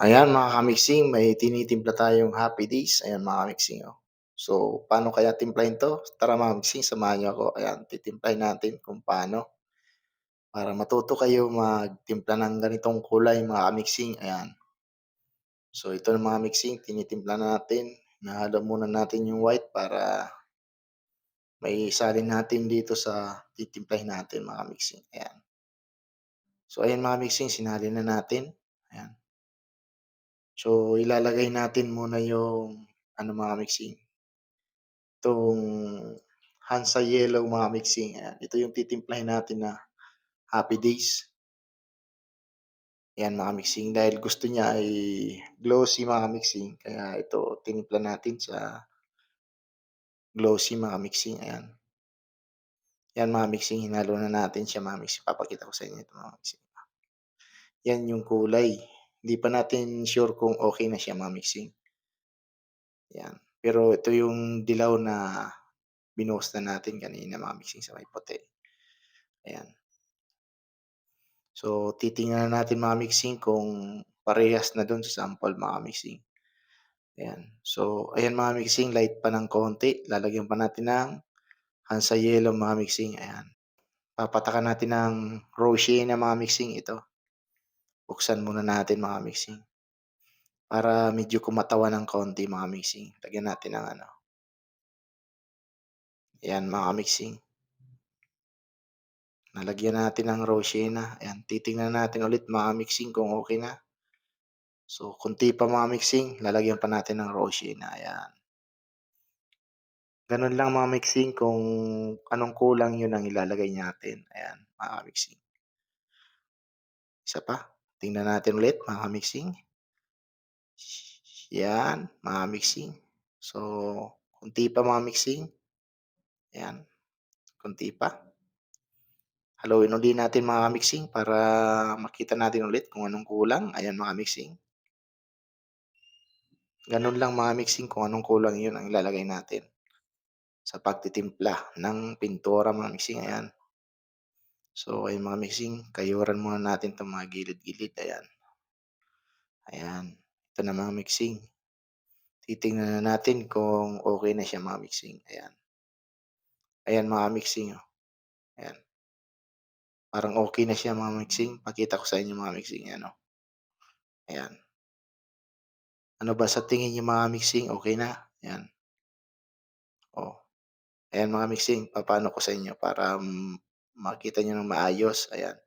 Ayan mga ka-mixing, may tinitimpla tayong Happy Days. Ayan mga ka-mixing, oh. So, paano kaya timplahin 'to? Tara mga ka-mixing, samahan niyo ako. Ayan, titimplahin natin kung paano. Para matuto kayo magtimpla ng ganitong kulay mga ka-mixing, ayan. So, ito na mga mixing, tinitimpla natin. Hinahalo muna natin yung white para maisalin natin dito sa titimplahin natin mga ka-mixing, ayan. So, ayan mga mixing, sinalin na natin. So, ilalagay natin muna yung ano mga mixing, itong Hansa Yellow mga mixing, ayan. Ito yung titimplahin natin na Happy Days. Ayan mga mixing, dahil gusto niya ay glossy mga mixing, kaya ito tinimpla natin sa glossy mga mixing, ayan. Yan mga mixing, hinalo na natin siya mga mixing. Papakita ko sa inyo ito mga mixing. Yan yung kulay. Hindi pa natin sure kung okay na siya mga mixing. Yan. Pero ito yung dilaw na binuhos na natin kanina mga mixing sa may puti. Ayan. So, titingnan natin mga mixing kung parehas na dun sa sample mga mixing. Ayan. So, ayan mga mixing, light pa ng konti. Lalagyan pa natin ng Hansa Yellow mga mixing. Ayan. Papatakan natin ng Rocher na mga mixing ito. Buksan muna natin mga mixing. Para medyo kumatawa ng konti mga mixing. Lagyan natin ng ano. Ayan mga mixing. Nalagyan natin ng Roshena. Ayan, titingnan natin ulit mga mixing kung okay na. So, kunti pa mga mixing, lalagyan pa natin ng Roshena. Ayan. Ganun lang mga mixing kung anong kulang yun ang ilalagay natin. Ayan, mga mixing. Isa pa. Tingnan natin ulit mga mixing. Yan, mga mixing. So, kunti pa mga mixing. Ayan, kunti pa. Haluin ulit natin mga mixing para makita natin ulit kung anong kulang. Ayan mga mixing. Ganun lang mga mixing kung anong kulang yun ang ilalagay natin sa pagtitimpla ng pintura mga mixing. Ayan. So, ayun mga mixing, kayuran muna natin itong mga gilid-gilid. Ayan. Ayan. Ito na mga mixing. Titingnan na natin kung okay na siya mga mixing. Ayan. Ayan mga mixing. Oh. Ayan. Parang okay na siya mga mixing. Pakita ko sa inyo mga mixing. Ano. Ayan. Ano ba sa tingin niyo mga mixing? Okay na? Ayan. Oh. Ayan mga mixing. Papaano ko sa inyo para makita niyo ng maayos. Ayan.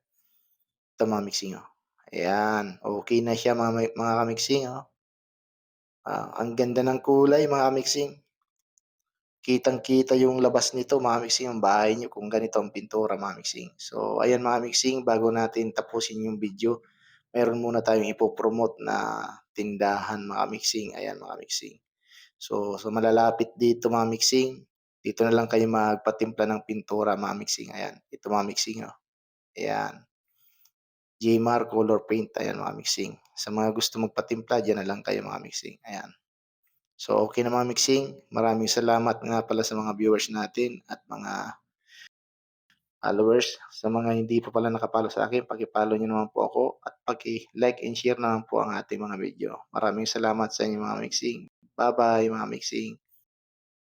Ito mga mixing. Oh. Ayan. Okay na siya mga, mga kamixing. Oh. Ah, ang ganda ng kulay mga mixing. Kitang-kita yung labas nito mga mixing, ang bahay niyo kung ganito ang pintura mga mixing. So, ayan mga mixing, bago natin tapusin yung video, meron muna tayong ipopromote na tindahan mga mixing. Ayan mga mixing. So, so malalapit dito mga mixing, dito na lang kayo magpatimpla ng pintura mga mixing. Ayan, ito mga mixing. Oh. Ayan. Jmar Color Paint. Ayan mga mixing. Sa mga gusto magpatimpla, dyan na lang kayo mga mixing. Ayan. So, okay na mga mixing. Maraming salamat nga pala sa mga viewers natin at mga followers. Sa mga hindi pa pala nakapalo sa akin, pakipalo nyo naman po ako at paki-like and share naman po ang ating mga video. Maraming salamat sa inyo mga mixing. Bye-bye mga mixing.